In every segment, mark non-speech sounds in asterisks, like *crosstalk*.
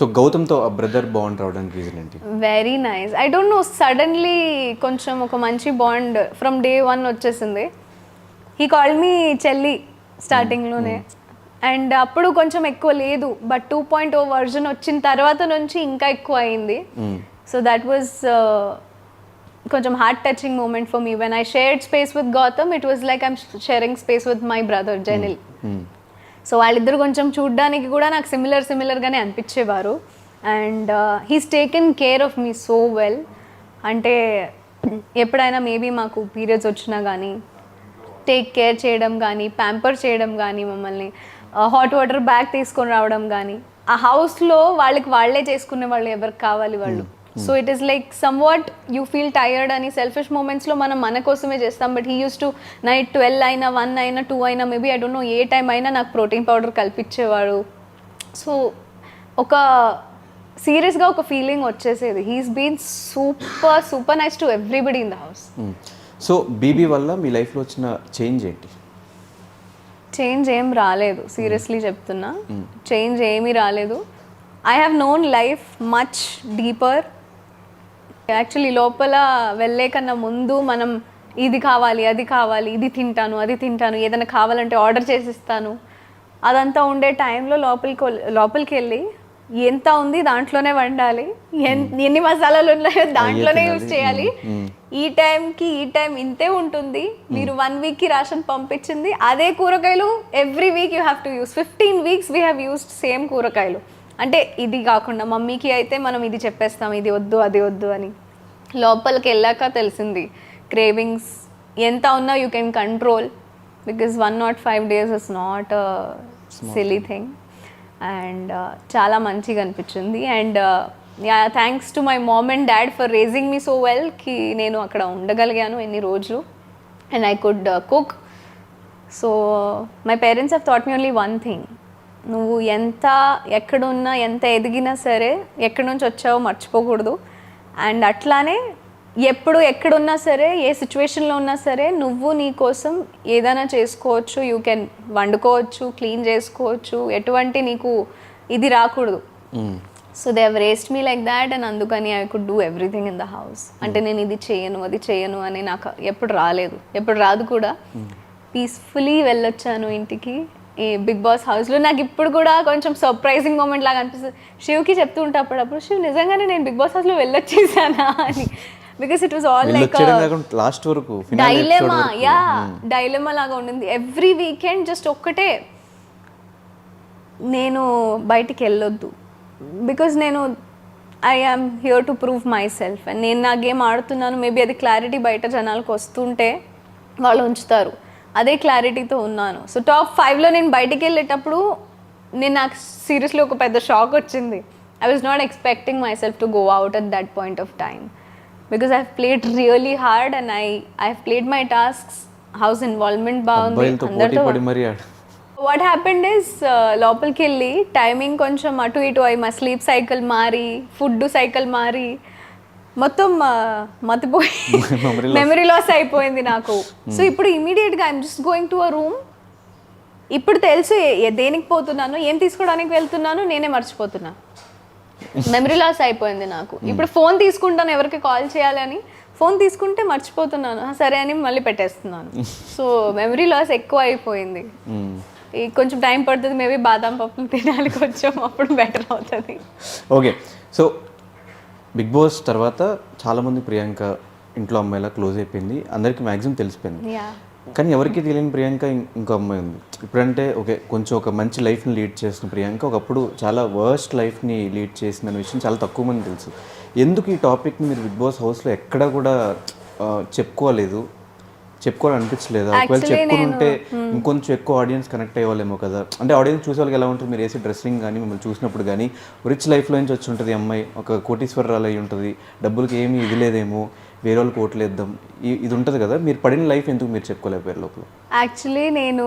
So గౌతమ్తో ఆ brother bond రావడానికి రీజన్ ఏంటి? Very nice I don't know suddenly కొంచెం ఒక మంచి బాండ్ ఫ్రమ్ డే వన్ వచ్చేసింది. హీ కాల్ మీ చెల్లి స్టార్టింగ్లోనే అండ్ అప్పుడు కొంచెం ఎక్కువ లేదు but two point O version వచ్చిన తర్వాత నుంచి ఇంకా ఎక్కువ అయింది. సో దట్ వాజ్ కొంచెం heart touching moment for me when I shared space with Gautam it was like I'm sharing space with my brother Jenil so వాళ్ళిద్దరు కొంచెం చూడడానికి కూడా నాకు సిమిలర్ సిమిలర్గానే అనిపించేవారు. And he's taken care of me so well అంటే ఎప్పుడైనా maybe మాకు periods వచ్చినా కానీ టేక్ కేర్ చేయడం కానీ ప్యాంపర్ చేయడం కానీ మమ్మల్ని హాట్ వాటర్ బ్యాగ్ తీసుకొని రావడం కానీ ఆ హౌస్లో వాళ్ళకి వాళ్ళే చేసుకునే వాళ్ళు ఎవరికి కావాలి వాళ్ళు. Hmm. So it is like somewhat you feel tired అని సెల్ఫిష్ మూమెంట్స్లో మనం మన కోసమే చేస్తాం. But he used to night twelve అయినా వన్ అయినా టూ అయినా maybe I don't know a time అయినా నాకు ప్రోటీన్ పౌడర్ కల్పించేవాడు. సో ఒక సీరియస్గా ఒక ఫీలింగ్ వచ్చేసేది. He's been super super nice to everybody in the house so BB వల్ల మీ లైఫ్లో వచ్చిన చేంజ్ ఏంటి? చేంజ్ ఏం రాలేదు. సీరియస్లీ చెప్తున్నా. చేంజ్ ఏమీ రాలేదు. I have known life much deeper actually లోపల వెళ్ళే కన్నా ముందు మనం ఇది కావాలి అది కావాలి ఇది తింటాను అది తింటాను ఏదైనా కావాలంటే ఆర్డర్ చేసిస్తాను. అదంతా ఉండే టైంలో లోపలికి లోపలికి వెళ్ళి ఎంత ఉంది దాంట్లోనే వండాలి. ఎన్- ఎన్ని మసాలాలు ఉన్నాయో దాంట్లోనే యూజ్ చేయాలి. ఈ టైంకి ఈ టైం ఇంతే ఉంటుంది. మీరు వన్ వీక్కి రేషన్ పంపించింది. అదే కూరగాయలు every week you have to use fifteen weeks we have used same కూరగాయలు. అంటే ఇది కాకుండా మమ్మీకి అయితే మనం ఇది చెప్పేస్తాం ఇది వద్దు అది వద్దు అని. లోపలికి వెళ్ళాక తెలిసింది క్రేవింగ్స్ ఎంత ఉన్నా you can control because one not five days is not silly thing and చాలా మంచిగా అనిపించింది. And yeah thanks to my mom and dad for raising me so వెల్కి నేను అక్కడ ఉండగలిగాను ఎన్ని రోజులు. And I could cook so my parents have thought me only one thing నువ్వు ఎంత ఎక్కడున్నా ఎంత ఎదిగినా సరే ఎక్కడి నుంచి వచ్చావో మర్చిపోకూడదు. అండ్ అట్లానే ఎప్పుడు ఎక్కడున్నా సరే ఏ సిచ్యువేషన్లో ఉన్నా సరే నువ్వు నీ కోసం ఏదైనా చేసుకోవచ్చు. యూ కెన్ వండుకోవచ్చు క్లీన్ చేసుకోవచ్చు. ఎటువంటి నీకు ఇది రాకూడదు. So they have raised me like that and అందుకని I could do everything in the house. అంటే నేను ఇది చేయను అది చేయను అని నాకు ఎప్పుడు రాలేదు. ఎప్పుడు రాదు కూడా. పీస్ఫుల్లీ వెళ్ళొచ్చాను ఇంటికి. ఈ బిగ్ బాస్ హౌస్లో నాకు ఇప్పుడు కూడా కొంచెం సర్ప్రైజింగ్ మూమెంట్ లాగా అనిపిస్తుంది. శివ్కి చెప్తూ ఉంటా అప్పుడప్పుడు శివ్ నిజంగానే నేను బిగ్ బాస్ హౌస్లో వెళ్ళొచ్చేసానా? అని. Because it was all like last వరకు డైలెమా యా డైలెమా లాగా ఉండింది. ఎవ్రీ వీకెండ్ జస్ట్ ఒక్కటే. నేను బయటికి వెళ్ళొద్దు. బికాజ్ నేను I am here to prove myself and నేను నా గేమ్ ఆడుతున్నాను. మేబీ అది క్లారిటీ బయట జనాలకు వస్తుంటే వాళ్ళు ఉంచుతారు. అదే క్లారిటీతో ఉన్నాను. సో టాప్ ఫైవ్లో నేను బయటికి వెళ్ళేటప్పుడు నేను నాకు సీరియస్లీ ఒక పెద్ద షాక్ వచ్చింది. I was not expecting myself to go out at that point of time because I played really hard and I I played my tasks house involvement బాగుంది అందరితో వాట్ హ్యాపెండ్ ఇస్ లోపలికి వెళ్ళి timing కొంచెం అటు ఇటు అయి మా స్లీప్ సైకిల్ మారి ఫుడ్ సైకిల్ మారి మొత్తం మతిపోయి మెమరీ లాస్ అయిపోయింది నాకు. సో ఇప్పుడు ఇమీడియట్గా I'm just going to a room ఇప్పుడు తెలుసు దేనికి పోతున్నాను ఏం తీసుకోవడానికి వెళ్తున్నాను నేనే మర్చిపోతున్నా. మెమరీ లాస్ అయిపోయింది నాకు. ఇప్పుడు ఫోన్ తీసుకుంటాను ఎవరికి కాల్ చేయాలని ఫోన్ తీసుకుంటే మర్చిపోతున్నాను. సరే అని మళ్ళీ పెట్టేస్తున్నాను. సో మెమరీ లాస్ ఎక్కువ అయిపోయింది. ఈ కొంచెం టైం పడుతుంది మేబీ బాదాం పప్పులు తినాలి కొంచెం అప్పుడు బెటర్ అవుతుంది. ఓకే సో బిగ్ బాస్ తర్వాత చాలామంది ప్రియాంక ఇంట్లో అమ్మాయిలా క్లోజ్ అయిపోయింది. అందరికీ మ్యాక్సిమం తెలిసిపోయింది. కానీ ఎవరికి తెలియని ప్రియాంక ఇంకో అమ్మాయి ఉంది. ఇప్పుడంటే ఓకే కొంచెం ఒక మంచి లైఫ్ని లీడ్ చేసిన ప్రియాంక ఒకప్పుడు చాలా వర్స్ట్ లైఫ్ని లీడ్ చేసిన విషయం చాలా తక్కువ మంది తెలుసు. ఎందుకు ఈ టాపిక్ని మీరు బిగ్ బాస్ హౌస్లో ఎక్కడా కూడా చెప్పుకోలేదు? చెప్పుకోవాలనిపించలేదా? చెప్పుకుంటే ఇంకొంచెం ఎక్కువ ఆడియన్స్ కనెక్ట్ అయ్యేవాళ్ళేమో కదా. అంటే ఆడియన్స్ చూసే వాళ్ళకి ఎలా ఉంటుంది? మీరు వేసే డ్రెస్సింగ్ కానీ మిమ్మల్ని చూసినప్పుడు కానీ రిచ్ లైఫ్లో నుంచి వచ్చి ఉంటుంది అమ్మాయి. ఒక కోటీశ్వరరాలు అయి ఉంటుంది. డబ్బులకి ఏమీ ఇది లేదేమో. వేరే వాళ్ళకి ఓట్లేద్దాం ఈ- ఇది ఉంటుంది కదా. మీరు పడిన లైఫ్ ఎందుకు మీరు చెప్పుకోలేకపోయారు లోపల? యాక్చువల్లీ నేను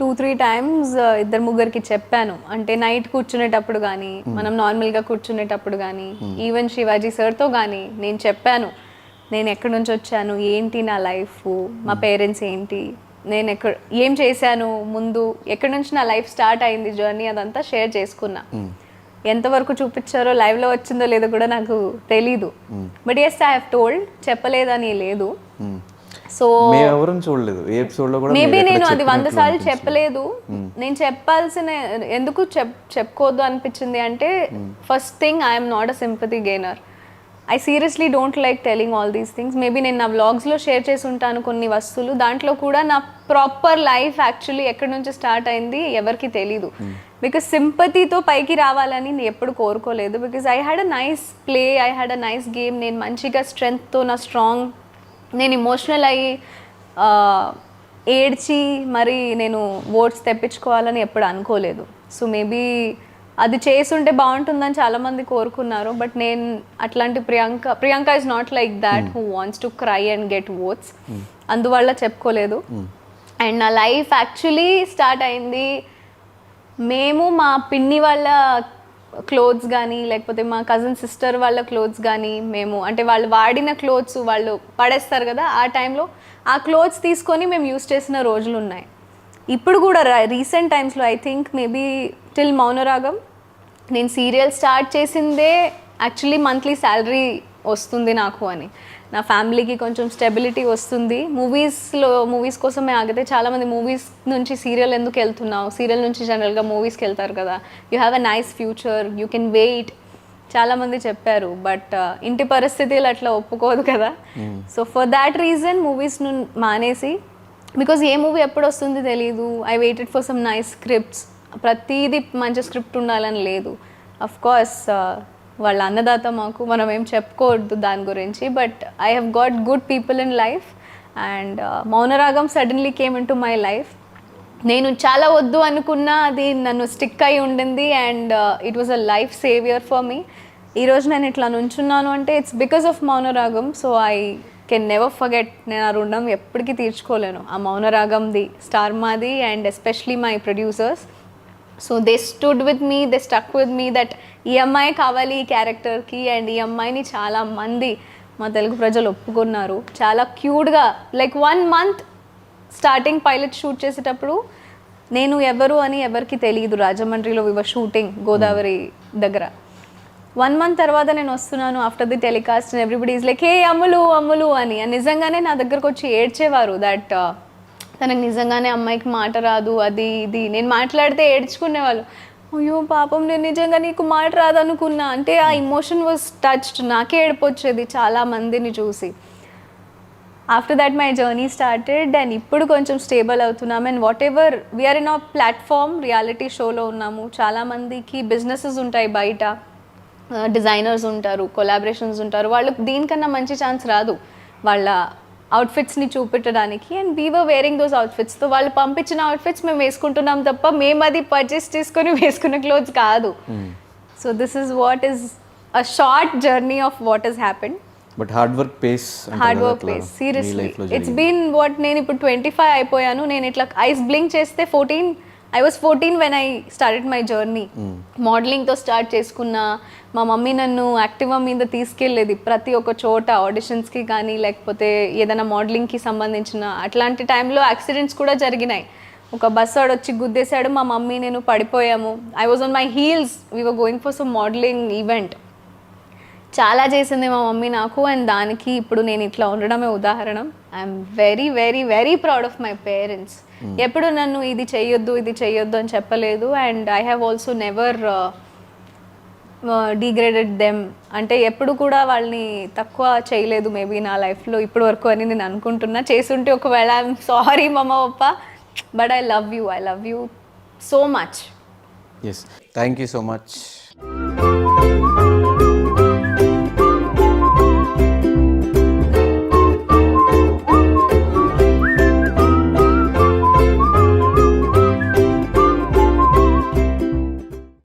టూ త్రీ టైమ్స్ ఇద్దరు ముగ్గురికి చెప్పాను. అంటే నైట్ కూర్చునేటప్పుడు కానీ మనం నార్మల్గా కూర్చునేటప్పుడు కానీ ఈవెన్ శివాజీ సార్తో కానీ నేను చెప్పాను. నేను ఎక్కడి నుంచి వచ్చాను? ఏంటి నా లైఫ్? మా పేరెంట్స్ ఏంటి? నేను ఎక్కడ ఏం చేశాను ముందు? ఎక్కడి నుంచి నా లైఫ్ స్టార్ట్ అయింది జర్నీ? అదంతా షేర్ చేసుకున్నా. ఎంతవరకు చూపించారో లైవ్లో వచ్చిందో లేదో కూడా నాకు తెలీదు. But yes I have told చెప్పలేదని లేదు. సో ఎవరూ చూడలేదు. ఏ కూడా మేబీ నేను అది వంద సార్లు. చెప్పలేదు. నేను చెప్పాల్సిన ఎందుకు చెప్ చెప్పుకోవద్దు అనిపించింది అంటే first thing I'm not a sympathy gainer I seriously don't like telling all these things maybe నేను నా వ్లాగ్స్లో షేర్ చేసి ఉంటాను కొన్ని వస్తువులు. దాంట్లో కూడా నా ప్రాపర్ లైఫ్ యాక్చువల్లీ ఎక్కడి నుంచి స్టార్ట్ అయింది ఎవరికి తెలీదు. బికాస్ సింపతితో పైకి రావాలని నేను ఎప్పుడు కోరుకోలేదు. Because I had a nice play I had a nice game నేను మంచిగా స్ట్రెంగ్త్తో నా స్ట్రాంగ్ నేను ఇమోషనల్ అయ్యి ఏడ్చి మరి నేను ఓట్స్ తెప్పించుకోవాలని ఎప్పుడు అనుకోలేదు. సో మేబీ అది చేసుంటే బాగుంటుందని చాలామంది కోరుకున్నారు బట్ నేను అట్లాంటి Priyanka Priyanka is not like that who wants to cry and get votes అందువల్ల చెప్పుకోలేదు. అండ్ నా లైఫ్ యాక్చువల్లీ స్టార్ట్ అయింది మేము మా పిన్ని వాళ్ళ క్లోత్స్ కానీ లేకపోతే మా కజిన్ సిస్టర్ వాళ్ళ క్లోత్స్ కానీ మేము అంటే వాళ్ళు వాడిన క్లోత్స్ వాళ్ళు పడేస్తారు కదా ఆ టైంలో ఆ క్లోత్స్ తీసుకొని మేము యూస్ చేసిన రోజులు ఉన్నాయి. ఇప్పుడు కూడా రీసెంట్ టైమ్స్లో I think maybe till Mounaragam. నేను సీరియల్ స్టార్ట్ చేసిందే యాక్చువల్లీ మంత్లీ శాలరీ వస్తుంది నాకు అని. నా ఫ్యామిలీకి కొంచెం స్టెబిలిటీ వస్తుంది. మూవీస్లో మూవీస్ కోసమే ఆగితే చాలామంది మూవీస్ నుంచి సీరియల్ ఎందుకు వెళ్తున్నావు? సీరియల్ నుంచి జనరల్గా మూవీస్కి వెళ్తారు కదా. You have a nice future you can wait చాలామంది చెప్పారు బట్ ఇంటి పరిస్థితులు అట్లా ఒప్పుకోదు కదా. సో ఫర్ దాట్ రీజన్ మూవీస్ను మానేసి బికాజ్ ఏ మూవీ ఎప్పుడు వస్తుంది తెలియదు I waited for some nice scripts ప్రతిదీ మంచి స్క్రిప్ట్ ఉండాలని లేదు. అఫ్ కోర్స్ uh, వాళ్ళ అన్నదాత మాకు మనం ఏం చెప్పుకోవద్దు దాని గురించి but I have got good people in life and Mounaragam suddenly came into my life నేను చాలా వద్దు అనుకున్నా అది నన్ను స్టిక్ అయి ఉండింది and it was a life saviour for me ఈరోజు నేను ఇట్లా నుంచున్నాను అంటే it's because of Mounaragam so I can never forget నేను ఆ రుణం ఎప్పటికీ తీర్చుకోలేను. ఆ మౌనరాగంది స్టార్ మాది and especially my producers so they stood with me they stuck with me that ఈ అమ్మాయి కావాలి ఈ క్యారెక్టర్కి అండ్ ఈ అమ్మాయిని చాలా మంది మా తెలుగు ప్రజలు ఒప్పుకున్నారు. చాలా క్యూట్గా like one month starting pilot shoot చేసేటప్పుడు నేను ఎవరు అని ఎవరికి తెలియదు రాజమండ్రిలో వివర్ షూటింగ్ గోదావరి దగ్గర. వన్ మంత్ తర్వాత నేను వస్తున్నాను after the telecast everybody is like hey Ammulu Ammulu అని. నిజంగానే నా దగ్గరకు వచ్చి ఏడ్చేవారు దట్ తనకు నిజంగానే అమ్మాయికి మాట రాదు అది ఇది. నేను మాట్లాడితే ఏడ్చుకునేవాళ్ళు. అయ్యో పాపం నేను నిజంగా నీకు మాట రాదు అనుకున్నా అంటే ఆ ఇమోషన్ వాజ్ టచ్డ్ నాకే ఏడిపోచ్చేది చాలా మందిని చూసి. After that my journey started and ఇప్పుడు కొంచెం స్టేబుల్ అవుతున్నాం. And whatever we are in ఆ ప్లాట్ఫామ్ రియాలిటీ షోలో ఉన్నాము. చాలామందికి బిజినెసెస్ ఉంటాయి బయట. Uh, డిజైనర్స్ ఉంటారు కొలాబరేషన్స్ ఉంటారు. వాళ్ళకి దీనికన్నా మంచి ఛాన్స్ రాదు. వాళ్ళ అవుట్ఫిట్స్ని చూపెట్టడానికి. And we were wearing those అవుట్ఫిట్స్తో వాళ్ళు పంపించిన అవుట్ఫిట్స్ మేము వేసుకుంటున్నాం తప్ప మేము అది పర్చేస్ చేసుకొని *laughs* వేసుకున్న క్లోత్స్ కాదు. So this is what is a short journey of what is happen but hard work pays hard work plays seriously it's been what నేను ఇప్పుడు ట్వంటీ ఫైవ్ అయిపోయాను. నేను ఇట్లా ఐస్ బ్లింక్ చేస్తే fourteen I was fourteen when I started my journey మోడలింగ్తో start చేసుకున్నా మా mummy నన్ను Activa మీద తీసుకెళ్ళేది ప్రతి ఒక్క చోట ఆడిషన్స్కి కానీ లేకపోతే ఏదైనా మోడలింగ్కి సంబంధించిన అట్లాంటి టైంలో యాక్సిడెంట్స్ కూడా జరిగినాయి. ఒక బస్ వాడు వచ్చి గుద్దేశాడు మా మమ్మీ నేను పడిపోయాము. I was on my heels we were going for some modelling event చాలా చేసింది మా మమ్మీ నాకు. అండ్ దానికి ఇప్పుడు నేను ఇట్లా ఉండడమే ఉదాహరణ. I'm very very very proud of my parents ఎప్పుడు నన్ను ఇది చెయ్యొద్దు ఇది చెయ్యొద్దు అని చెప్పలేదు. And I have also never degraded them అంటే ఎప్పుడు కూడా వాళ్ళని తక్కువ చేయలేదు మేబీ నా లైఫ్లో ఇప్పటి వరకు అని నేను అనుకుంటున్నా. చేసుంటే ఒకవేళ I'm sorry mamma papa. But I love you I love you so much yes thank you so much